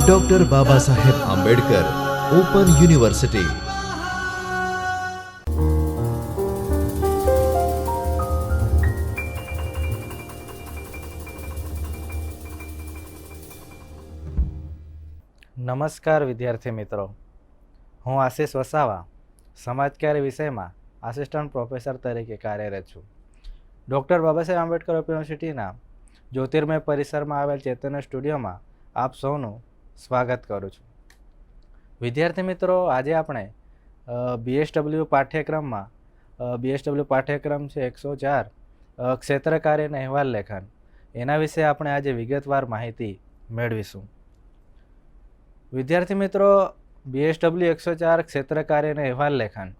Doctor Baba Saheb Ambedkar open university નમસ્કાર વિદ્યાર્થી મિત્રો. હું આશિષ વસાવા સમાજકારી વિષયમાં આસિસ્ટન્ટ પ્રોફેસર તરીકે કાર્યરત છું. ડૉક્ટર બાબાસાહેબ આંબેડકર યુનિવર્સિટીના જ્યોતિર્મય પરિસરમાં આવેલ ચેતન સ્ટુડિયોમાં આપ સૌનું સ્વાગત કરું છું. વિદ્યાર્થી મિત્રો, આજે આપણે બીએસડબલ્યુ પાઠ્યક્રમમાં બીએસડબલ્યુ પાઠ્યક્રમ છે એકસો ચાર ક્ષેત્ર અહેવાલ લેખન. એના વિશે આપણે આજે વિગતવાર માહિતી મેળવીશું. વિદ્યાર્થી મિત્રો બીએસડબલ્યુ એકસો ચાર ક્ષેત્ર અહેવાલ લેખન.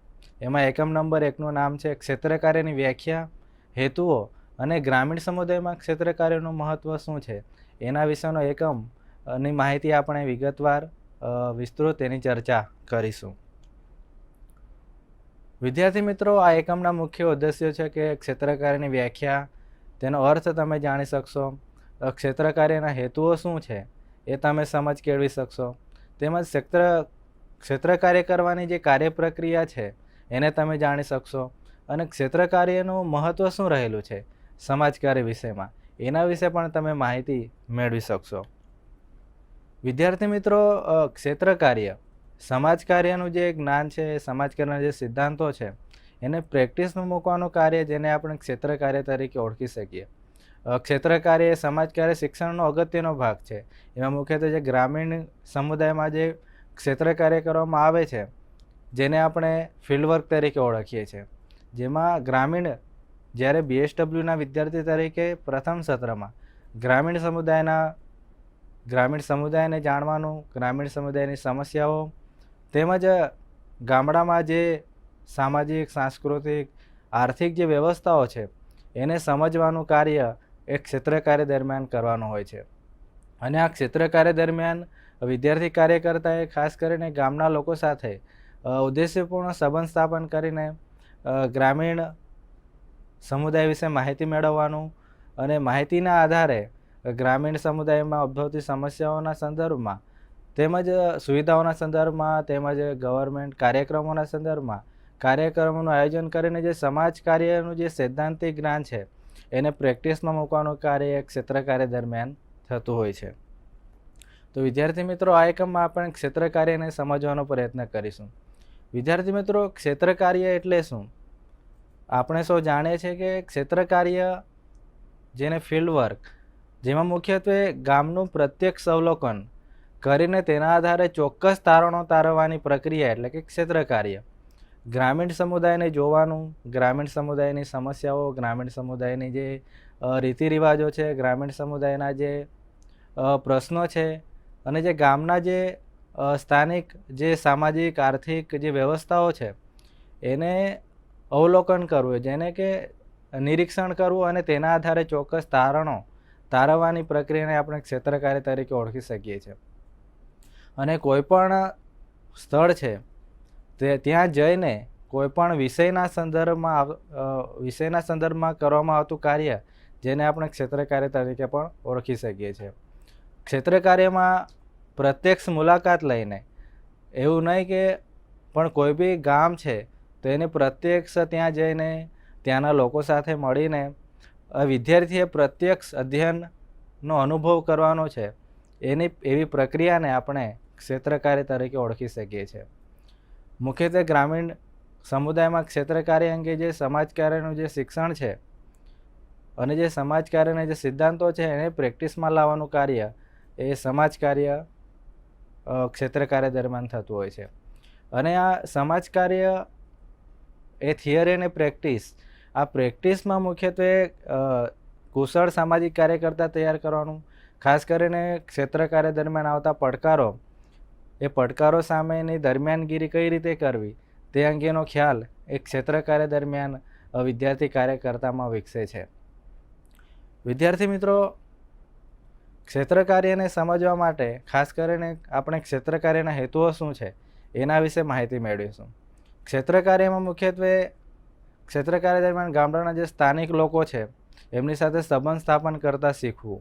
એમાં એકમ નંબર એકનું નામ છે ક્ષેત્ર કાર્યની વ્યાખ્યા, હેતુઓ અને ગ્રામીણ સમુદાયમાં ક્ષેત્ર કાર્યનું મહત્ત્વ શું છે? એના વિશેનો એકમની માહિતી આપણે વિગતવાર વિસ્તૃત તેની ચર્ચા કરીશું. વિદ્યાર્થી મિત્રો, આ એકમના મુખ્ય ઉદ્દેશ્યો છે કે ક્ષેત્રકાર્યની વ્યાખ્યા, તેનો અર્થ તમે જાણી શકશો ક્ષેત્રકાર્યના હેતુઓ શું છે એ તમે સમજ કેળવી શકશો, તેમજ ક્ષેત્ર ક્ષેત્ર કાર્ય કરવાની જે કાર્ય પ્રક્રિયા છે એને તમે જાણી શકશો, અને ક્ષેત્ર કાર્યનું મહત્ત્વ શું રહેલું છે સમાજ કાર્ય વિષયમાં. એના વિશે પણ તમે માહિતી મેળવી શકશો. વિદ્યાર્થી મિત્રો ક્ષેત્રકાર્ય ક્ષેત્ર કાર્ય. સમાજ કાર્યનું જે જ્ઞાન છે, સમાજ કાર્યના જે સિદ્ધાંતો છે, એને પ્રેક્ટિસમાં મૂકવાનું કાર્ય જેને આપણે ક્ષેત્ર કાર્ય તરીકે ઓળખી શકીએ. ક્ષેત્રકાર્ય સમાજ કાર્ય શિક્ષણનો અગત્યનો ભાગ છે. એમાં મુખ્યત્વે જે ગ્રામીણ સમુદાયમાં જે ક્ષેત્ર કાર્ય કરવામાં આવે છે, જેને આપણે ફિલ્ડવર્ક તરીકે ઓળખીએ છીએ. જેમાં ગ્રામીણ જ્યારે બીએસડબલ્યુના વિદ્યાર્થી તરીકે પ્રથમ સત્રમાં ગ્રામીણ સમુદાયના, ગ્રામીણ સમુદાયને જાણવાનું, ગ્રામીણ સમુદાયની સમસ્યાઓ તેમજ ગામડામાં જે સામાજિક, સાંસ્કૃતિક, આર્થિક જે વ્યવસ્થાઓ છે, એને સમજવાનું કાર્ય એ ક્ષેત્ર કાર્ય દરમિયાન કરવાનું હોય છે. અને આ ક્ષેત્ર કાર્ય દરમિયાન વિદ્યાર્થી કાર્યકર્તાએ ખાસ કરીને ગામના લોકો સાથે ઉદ્દેશ્યપૂર્ણ સંબંધ સ્થાપન કરીને ગ્રામીણ સમુદાય વિશે માહિતી મેળવવાનું અને માહિતીના આધારે ગ્રામીણ સમુદાયમાં ઉદ્ભવતી સમસ્યાઓના સંદર્ભમાં તેમજ સુવિધાઓના સંદર્ભમાં તેમજ ગવર્મેન્ટ કાર્યક્રમોના સંદર્ભમાં કાર્યક્રમોનું આયોજન કરીને જે સમાજ કાર્યનું જે સૈદ્ધાંતિક જ્ઞાન છે, એને પ્રેક્ટિસમાં મૂકવાનું કાર્ય ક્ષેત્ર કાર્ય દરમિયાન થતું હોય છે. તો વિદ્યાર્થી મિત્રો, આ એકમમાં આપણે ક્ષેત્ર કાર્યને સમજવાનો પ્રયત્ન કરીશું. વિદ્યાર્થી મિત્રો, ક્ષેત્ર કાર્ય એટલે શું? આપણે સૌ જાણે છે કે ક્ષેત્ર કાર્ય જેને ફિલ્ડ વર્ક જેમાં મુખ્યત્વે ગામનું પ્રત્યક્ષ અવલોકન કરીને તેના આધારે ચોક્કસ તારણો તારવવાની પ્રક્રિયા એટલે કે ક્ષેત્ર કાર્ય. ગ્રામીણ સમુદાયને જોવાનું, ગ્રામીણ સમુદાયની સમસ્યાઓ, ગ્રામીણ સમુદાયની જે રીતિ રિવાજો છે, ગ્રામીણ સમુદાયના જે પ્રશ્નો છે અને જે ગામના જે સ્થાનિક, જે સામાજિક, આર્થિક જે વ્યવસ્થાઓ છે, એને અવલોકન કરવું જેને કે નિરીક્ષણ કરવું અને તેના આધારે ચોક્કસ તારણો તારવવાની પ્રક્રિયાને આપણે ક્ષેત્રકારી તરીકે ઓળખી શકીએ છીએ. અને કોઈ પણ સ્થળ છે, તે ત્યાં જઈને કોઈપણ વિષયના સંદર્ભમાં વિષયના સંદર્ભમાં કરવામાં આવતું કાર્ય જેને આપણે ક્ષેત્રકાર્ય તરીકે પણ ઓળખી શકીએ છીએ. ક્ષેત્રકાર્યમાં પ્રત્યક્ષ મુલાકાત લઈને, એવું નહીં કે પણ કોઈ બી ગામ છે તો એને પ્રત્યક્ષ ત્યાં જઈને ત્યાંના લોકો સાથે મળીને વિદ્યાર્થીએ પ્રત્યક્ષ અધ્યયનનો અનુભવ કરવાનો છે. એની એવી પ્રક્રિયાને આપણે ક્ષેત્રકાર્ય તરીકે ઓળખી શકીએ છીએ. મુખ્યત્વે ગ્રામીણ સમુદાયમાં ક્ષેત્રકાર્ય અંગે જે સમાજ કાર્યનું જે શિક્ષણ છે અને જે સમાજ કાર્યના જે સિદ્ધાંતો છે એને પ્રેક્ટિસમાં લાવવાનું કાર્ય એ સમાજ કાર્ય અ, દરમિયાન થતું હોય છે. અને આ સમાજ કાર્ય એ થિયરી અને પ્રેક્ટિસ. આ પ્રેક્ટિસમાં મુખ્યત્વે કુશળ સામાજિક કાર્યકર્તા તૈયાર કરવાનું, ખાસ કરીને ક્ષેત્ર કાર્ય દરમિયાન આવતા પડકારો. એ પડકારો સામેની દરમિયાનગીરી કઈ રીતે કરવી, તે અંગેનો ખ્યાલ એ ક્ષેત્ર કાર્ય દરમિયાન વિદ્યાર્થી કાર્યકર્તામાં વિકસે છે. વિદ્યાર્થી મિત્રો, ક્ષેત્ર કાર્યને સમજવા માટે, ખાસ કરીને આપણે ક્ષેત્ર કાર્યના હેતુઓ શું છે, એના વિશે માહિતી મેળવીશું. ક્ષેત્ર કાર્યમાં મુખ્યત્વે ક્ષેત્રકાર્ય દરમિયાન ગામડાના જે સ્થાનિક લોકો છે, એમની સાથે સંબંધ સ્થાપન કરતાં શીખવું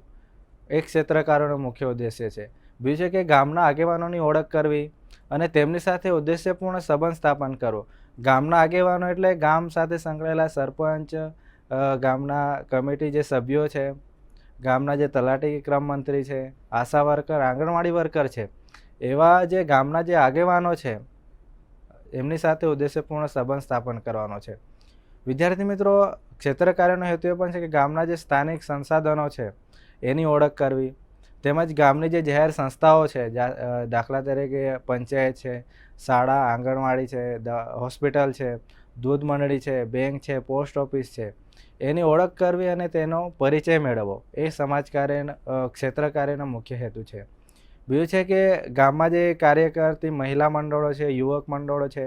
એ ક્ષેત્રકારોનો મુખ્ય ઉદ્દેશ્ય છે. બીજું છે કે ગામના આગેવાનોની ઓળખ કરવી અને તેમની સાથે ઉદ્દેશ્યપૂર્ણ સંબંધ સ્થાપન કરવો. ગામના આગેવાનો એટલે ગામ સાથે સંકળાયેલા સરપંચ ગામના કમિટી જે સભ્યો છે, ગામના જે તલાટી ક્રમ મંત્રી છે, આશા વર્કર, આંગણવાડી વર્કર છે, એવા જે ગામના જે આગેવાનો છે એમની સાથે ઉદ્દેશ્યપૂર્ણ સંબંધ સ્થાપન કરવાનો છે. વિદ્યાર્થી મિત્રો, ક્ષેત્ર કાર્યનો હેતુ એ પણ છે કે ગામના જે સ્થાનિક સંસાધનો છે, એની ઓળખ કરવી. તેમજ ગામની જે જાહેર સંસ્થાઓ છે દાખલા તરીકે પંચાયત છે, શાળા, આંગણવાડી છે હોસ્પિટલ છે, દૂધ મંડળી છે, બેંક છે, પોસ્ટ ઓફિસ છે, એની ઓળખ કરવી અને તેનો પરિચય મેળવવો એ સમાજ કાર્ય ક્ષેત્ર કાર્યનો મુખ્ય હેતુ છે. બીજું છે કે ગામમાં જે કાર્ય કરતી મહિલા મંડળો છે, યુવક મંડળો છે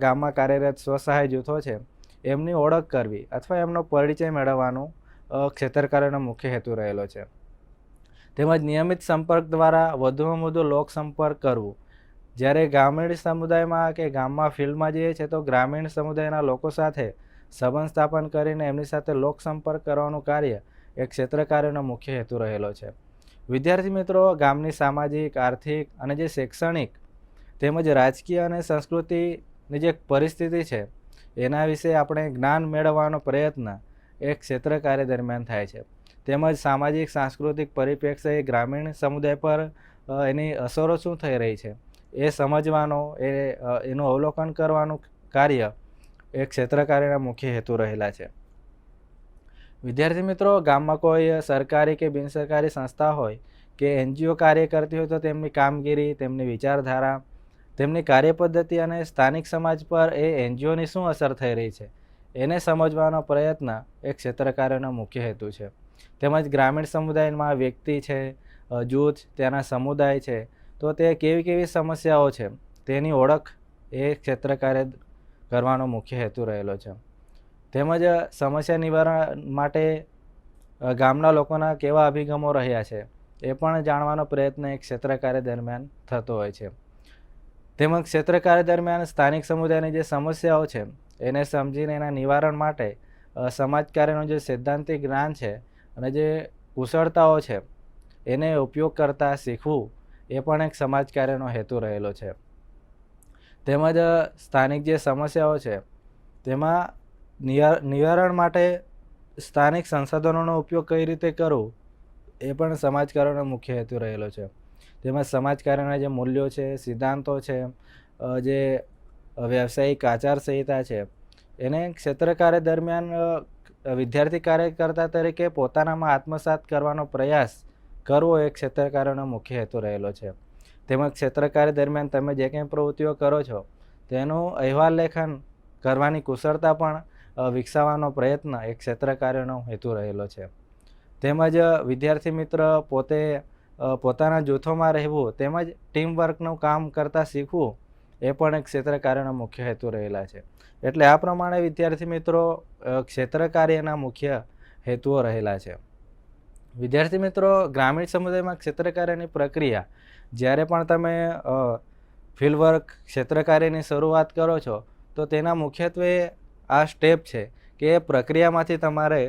ગામમાં કાર્યરત સ્વસહાય જૂથો છે, એમની ઓળખ કરવી અથવા એમનો પરિચય મેળવવાનું ક્ષેત્રકારોનો મુખ્ય હેતુ રહેલો છે. તેમજ નિયમિત સંપર્ક દ્વારા વધુમાં વધુ લોક સંપર્ક કરવું. જ્યારે ગ્રામીણ સમુદાયમાં કે ગામમાં ફિલ્ડમાં જઈએ છીએ તો ગ્રામીણ સમુદાયના લોકો સાથે સંબંધ સ્થાપન કરીને એમની સાથે લોક સંપર્ક કરવાનું કાર્ય એ ક્ષેત્રકાર્યનો મુખ્ય હેતુ રહેલો છે. વિદ્યાર્થી મિત્રો, ગામની સામાજિક, આર્થિક અને જે શૈક્ષણિક તેમજ રાજકીય અને સંસ્કૃતિની જે પરિસ્થિતિ છે, એના વિશે આપણે જ્ઞાન મેળવવાનો પ્રયત્ન એ ક્ષેત્ર કાર્ય દરમિયાન થાય છે. તેમજ સામાજિક, સાંસ્કૃતિક પરિપ્રેક્ષ્ય એ ગ્રામીણ સમુદાય પર એની અસરો શું થઈ રહી છે, એ સમજવાનો, એ એનું અવલોકન કરવાનું કાર્ય એ ક્ષેત્ર કાર્યના મુખ્ય હેતુ રહેલા છે. વિદ્યાર્થી મિત્રો, ગામમાં કોઈ સરકારી કે બિનસરકારી સંસ્થા હોય કે એનજીઓ કાર્ય કરતી હોય તો તેમની કામગીરી, તેમની વિચારધારા, તેમની કાર્યપદ્ધતિ અને સ્થાનિક સમાજ પર એ એનજીઓની શું અસર થઈ રહી છે, એને સમજવાનો પ્રયત્ન એ ક્ષેત્રકાર્યનો મુખ્ય હેતુ છે. તેમજ ગ્રામીણ સમુદાયમાં વ્યક્તિ છે જૂથ, ત્યાંના સમુદાય છે, તો તે કેવી કેવી સમસ્યાઓ છે, તેની ઓળખ એ ક્ષેત્રકાર્ય કરવાનો મુખ્ય હેતુ રહેલો છે. તેમજ સમસ્યા નિવારણ માટે ગામના લોકોના કેવા અભિગમો રહ્યા છે, એ પણ જાણવાનો પ્રયત્ન એક ક્ષેત્ર કાર્ય દરમિયાન થતો હોય છે. તેમજ ક્ષેત્ર કાર્ય દરમિયાન સ્થાનિક સમુદાયની જે સમસ્યાઓ છે, એને સમજીને એના નિવારણ માટે સમાજ કાર્યનું જે સૈદ્ધાંતિક જ્ઞાન છે અને જે કુશળતાઓ છે, એને ઉપયોગ કરતા શીખવું એ પણ એક સમાજ કાર્યનો હેતુ રહેલો છે. તેમજ સ્થાનિક જે સમસ્યાઓ છે, તેમાં નિવારણ માટે સ્થાનિક સંસાધનોનો ઉપયોગ કઈ રીતે કરવો, એ પણ સમાજકારોનો મુખ્ય હેતુ રહેલો છે. તેમજ સમાજકારોના જે મૂલ્યો છે, સિદ્ધાંતો છે જે વ્યવસાયિક આચારસંહિતા છે, એને ક્ષેત્રકાર્ય દરમિયાન વિદ્યાર્થી કાર્યકર્તા તરીકે પોતાનામાં આત્મસાત કરવાનો પ્રયાસ કરવો એ ક્ષેત્રકારોનો મુખ્ય હેતુ રહેલો છે. તેમજ ક્ષેત્રકાર્ય દરમિયાન તમે જે કંઈ પ્રવૃત્તિઓ કરો છો, તેનું અહેવાલ લેખન કરવાની કુશળતા પણ વિકસાવવાનો પ્રયત્ન એ ક્ષેત્રકાર્યનો હેતુ રહેલો છે. તેમજ વિદ્યાર્થી મિત્ર પોતે પોતાના જૂથોમાં રહેવું તેમજ ટીમ વર્કનું કામ કરતાં શીખવું એ પણ એક ક્ષેત્ર કાર્યનો મુખ્ય હેતુ રહેલા છે. એટલે આ પ્રમાણે વિદ્યાર્થી મિત્રો ક્ષેત્રકાર્યના ક્ષેત્ર કાર્યના મુખ્ય હેતુઓ રહેલા છે. વિદ્યાર્થી મિત્રો, ગ્રામીણ સમુદાયમાં ક્ષેત્ર કાર્યની પ્રક્રિયા, જ્યારે પણ તમે ફિલ્ડ વર્ક ક્ષેત્ર શરૂઆત કરો છો, તો તેના મુખ્યત્વે આ સ્ટેપ છે કે એ પ્રક્રિયામાંથી તમારે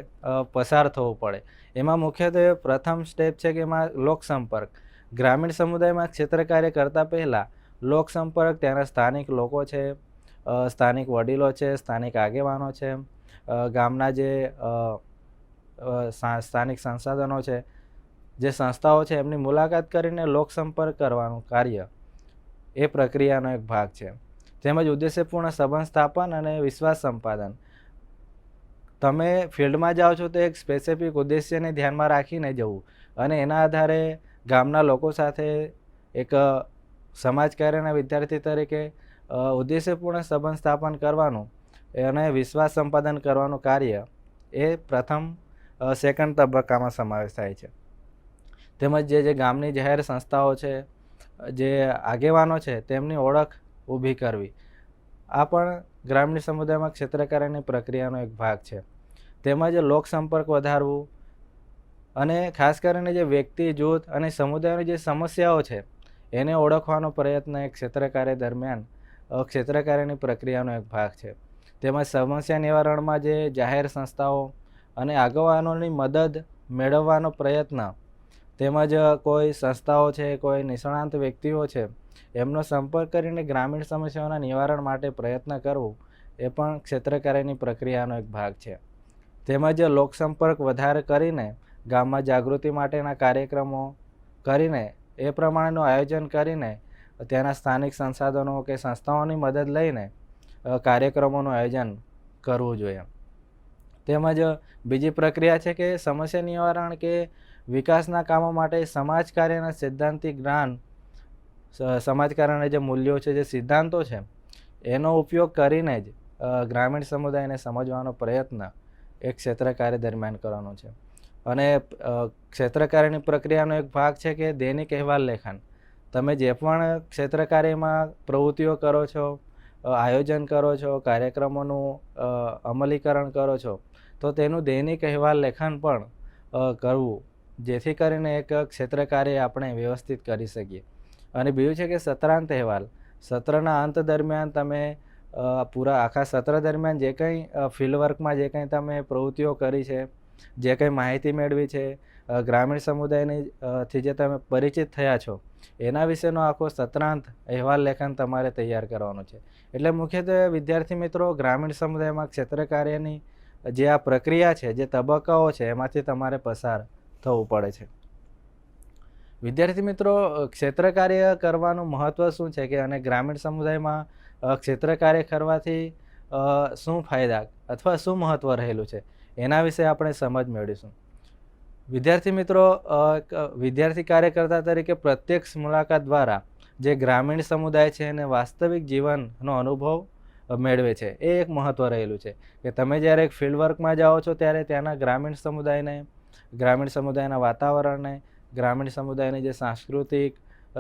પસાર થવું પડે. એમાં મુખ્યત્વે પ્રથમ સ્ટેપ છે કે એમાં લોકસંપર્ક ગ્રામીણ સમુદાયમાં ક્ષેત્ર કાર્ય કરતાં પહેલાં લોકસંપર્ક ત્યાંના સ્થાનિક લોકો છે સ્થાનિક વડીલો છે, સ્થાનિક આગેવાનો છે ગામના જે સ્થાનિક સંસાધનો છે, જે સંસ્થાઓ છે, એમની મુલાકાત કરીને લોકસંપર્ક કરવાનું કાર્ય એ પ્રક્રિયાનો એક ભાગ છે. તેમજ ઉદ્દેશ્યપૂર્ણ સંબંધ સ્થાપન અને વિશ્વાસ સંપાદન. તમે ફિલ્ડમાં જાઓ છો તો એક સ્પેસિફિક ઉદ્દેશ્યને ધ્યાનમાં રાખીને જવું અને એના આધારે ગામના લોકો સાથે એક સમાજ કાર્યના વિદ્યાર્થી તરીકે ઉદ્દેશ્યપૂર્ણ સંબંધ સ્થાપન કરવાનું અને વિશ્વાસ સંપાદન કરવાનું કાર્ય એ પ્રથમ સેકન્ડ તબક્કામાં સમાવેશ થાય છે. તેમજ જે જે ગામની જાહેર સંસ્થાઓ છે, જે આગેવાનો છે તેમની ઓળખ ઊભી કરવી. આ પણ ગ્રામીણ સમુદાયમાં ક્ષેત્રકારની પ્રક્રિયાનો એક ભાગ છે. તેમજ લોકસંપર્ક વધારવું અને ખાસ કરીને જે વ્યક્તિ જૂથ અને સમુદાયની જે સમસ્યાઓ છે, એને ઓળખવાનો પ્રયત્ન એ ક્ષેત્રકાર્ય દરમિયાન ક્ષેત્રકાર્યની પ્રક્રિયાનો એક ભાગ છે. તેમજ સમસ્યા નિવારણમાં જે જાહેર સંસ્થાઓ અને આગેવાનોની મદદ મેળવવાનો પ્રયત્ન તેમજ કોઈ સંસ્થાઓ છે, કોઈ નિષ્ણાંત વ્યક્તિઓ છે એમનો સંપર્ક કરીને ગ્રામીણ સમસ્યાઓના નિવારણ માટે પ્રયત્ન કરવો એ પણ ક્ષેત્રકાર્યની પ્રક્રિયાનો એક ભાગ છે. તેમજ લોકસંપર્ક વધારે કરીને ગામમાં જાગૃતિ માટેના કાર્યક્રમો કરીને એ પ્રમાણેનું આયોજન કરીને ત્યાંના સ્થાનિક સંસાધનો કે સંસ્થાઓની મદદ લઈને કાર્યક્રમોનું આયોજન કરવું જોઈએ. તેમજ બીજી પ્રક્રિયા છે કે સમસ્યા નિવારણ કે વિકાસના કામો માટે સમાજ કાર્યના સૈદ્ધાંતિક જ્ઞાન સ- સમાજ જે મૂલ્યો છે જે સિદ્ધાંતો છે એનો ઉપયોગ કરીને જ ગ્રામીણ સમુદાયને સમજવાનો પ્રયત્ન એક ક્ષેત્ર કાર્ય દરમિયાન કરવાનો છે. અને અ, ક્ષેત્ર કાર્યની પ્રક્રિયાનો એક ભાગ છે કે દૈનિક અહેવાલ લેખન. તમે જે પણ ક્ષેત્ર કાર્યમાં પ્રવૃત્તિઓ કરો છો આયોજન કરો છો કાર્યક્રમોનું અમલીકરણ કરો છો તો તેનું દૈનિક અહેવાલ લેખન પણ કરવું જેથી કરીને એક ક્ષેત્ર કાર્ય આપણે વ્યવસ્થિત કરી શકીએ. અને બીજું છે કે સત્રાંત અહેવાલ. સત્રના અંત દરમિયાન તમે પૂરા આખા સત્ર દરમિયાન જે કંઈ ફિલ્ડ વર્કમાં જે કંઈ તમે પ્રવૃત્તિઓ કરી છે, જે કંઈ માહિતી મેળવી છે ગ્રામીણ સમુદાયની થી જે તમે પરિચિત થયા છો, એના વિશેનો આખો સત્રાંત અહેવાલ લેખન તમારે તૈયાર કરવાનું છે. એટલે મુખ્યત્વે વિદ્યાર્થી મિત્રો, ગ્રામીણ સમુદાયમાં ક્ષેત્ર કાર્યની જે આ પ્રક્રિયા છે, જે તબક્કાઓ છે, એમાંથી તમારે પસાર થવું પડે છે. વિદ્યાર્થી મિત્રો ક્ષેત્ર કાર્ય કરવાનું મહત્ત્વ શું છે કે અને ગ્રામીણ સમુદાયમાં ક્ષેત્ર કાર્ય કરવાથી શું ફાયદા અથવા શું મહત્ત્વ રહેલું છે? એના વિશે આપણે સમજ મેળવીશું. વિદ્યાર્થી મિત્રો વિદ્યાર્થી કાર્યકર્તા તરીકે પ્રત્યક્ષ મુલાકાત દ્વારા જે ગ્રામીણ સમુદાય છે એને વાસ્તવિક જીવનનો અનુભવ મેળવે છે. એ એક મહત્ત્વ રહેલું છે કે તમે જ્યારે એક ફિલ્ડ વર્કમાં જાઓ છો ત્યારે ત્યાંના ગ્રામીણ સમુદાયને, ગ્રામીણ સમુદાયના વાતાવરણને ગ્રામીણ સમુદાયની જે સાંસ્કૃતિક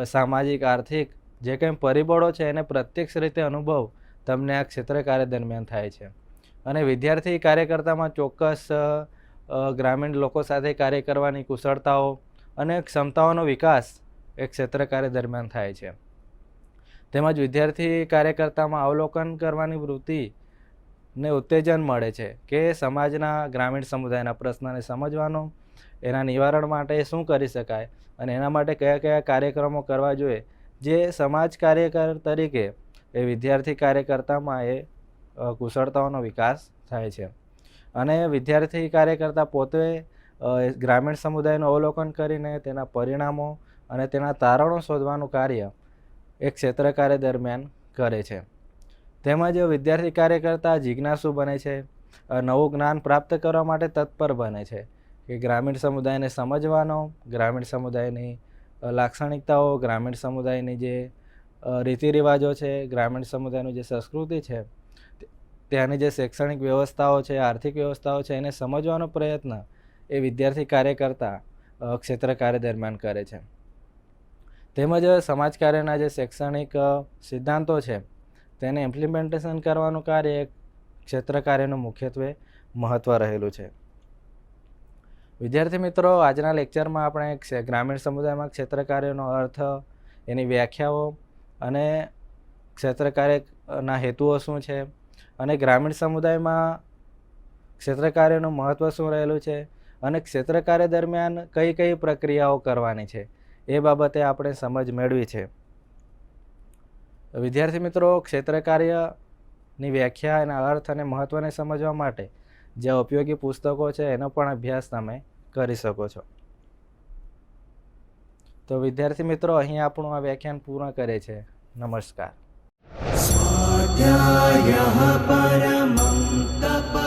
સામાજિક, આર્થિક જે કંઈ પરિબળો છે એને પ્રત્યક્ષ રીતે અનુભવ તમને આ ક્ષેત્ર કાર્ય દરમિયાન થાય છે. અને વિદ્યાર્થી કાર્યકર્તામાં ચોક્કસ ગ્રામીણ લોકો સાથે કાર્ય કરવાની કુશળતાઓ અને ક્ષમતાઓનો વિકાસ એ ક્ષેત્ર કાર્ય દરમિયાન થાય છે. તેમજ વિદ્યાર્થી કાર્યકર્તામાં અવલોકન કરવાની વૃત્તિ ને ઉત્તેજન મળે છે કે સમાજના, ગ્રામીણ સમુદાયના પ્રશ્નને સમજવાનો એના નિવારણ માટે શું કરી શકાય અને એના માટે કયા કયા કાર્યક્રમો કરવા જોઈએ? જે સમાજ કાર્યકર તરીકે એ વિદ્યાર્થી કાર્યકર્તામાં એ કુશળતાઓનો વિકાસ થાય છે. અને વિદ્યાર્થી કાર્યકર્તા પોતે ગ્રામીણ સમુદાયનું અવલોકન કરીને તેના પરિણામો અને તેના તારણો શોધવાનું કાર્ય એક ક્ષેત્ર કાર્ય દરમિયાન કરે છે. તેમજ વિદ્યાર્થી કાર્યકર્તા જિજ્ઞાસુ બને છે નવું જ્ઞાન પ્રાપ્ત કરવા માટે તત્પર બને છે. કે ગ્રામીણ સમુદાયને સમજવાનો, ગ્રામીણ સમુદાયની લાક્ષણિકતાઓ, ગ્રામીણ સમુદાયની જે રીતિ રિવાજો છે, ગ્રામીણ સમુદાયનું જે સંસ્કૃતિ છે, ત્યાંની જે શૈક્ષણિક વ્યવસ્થાઓ છે, આર્થિક વ્યવસ્થાઓ છે, એને સમજવાનો પ્રયત્ન એ વિદ્યાર્થી કાર્યકર્તા કરતા ક્ષેત્ર કાર્ય દરમિયાન કરે છે. તેમજ સમાજ કાર્યના જે શૈક્ષણિક સિદ્ધાંતો છે, તેને ઇમ્પ્લિમેન્ટેશન કરવાનું કાર્ય ક્ષેત્ર કાર્યનું મુખ્યત્વે મહત્ત્વ રહેલું છે. વિદ્યાર્થી મિત્રો, આજના લેક્ચરમાં આપણે ગ્રામીણ સમુદાયમાં ક્ષેત્ર કાર્યનો અર્થ, એની વ્યાખ્યાઓ અને ક્ષેત્ર કાર્યના હેતુઓ શું છે અને ગ્રામીણ સમુદાયમાં ક્ષેત્ર કાર્યનું મહત્ત્વ શું રહેલું છે અને ક્ષેત્ર કાર્ય દરમિયાન કઈ કઈ પ્રક્રિયાઓ કરવાની છે, એ બાબતે આપણે સમજ મેળવી છે. વિદ્યાર્થી મિત્રો ક્ષેત્ર કાર્યની વ્યાખ્યા એના અર્થ અને મહત્ત્વને સમજવા માટે જે ઉપયોગી પુસ્તકો છે, એનો પણ અભ્યાસ તમે કરી શકો છો. તો વિદ્યાર્થી મિત્રો, અહીં આપણું આ વ્યાખ્યાન પૂર્ણ કરે છે. નમસ્કાર. સ્વાધ્યાય તપ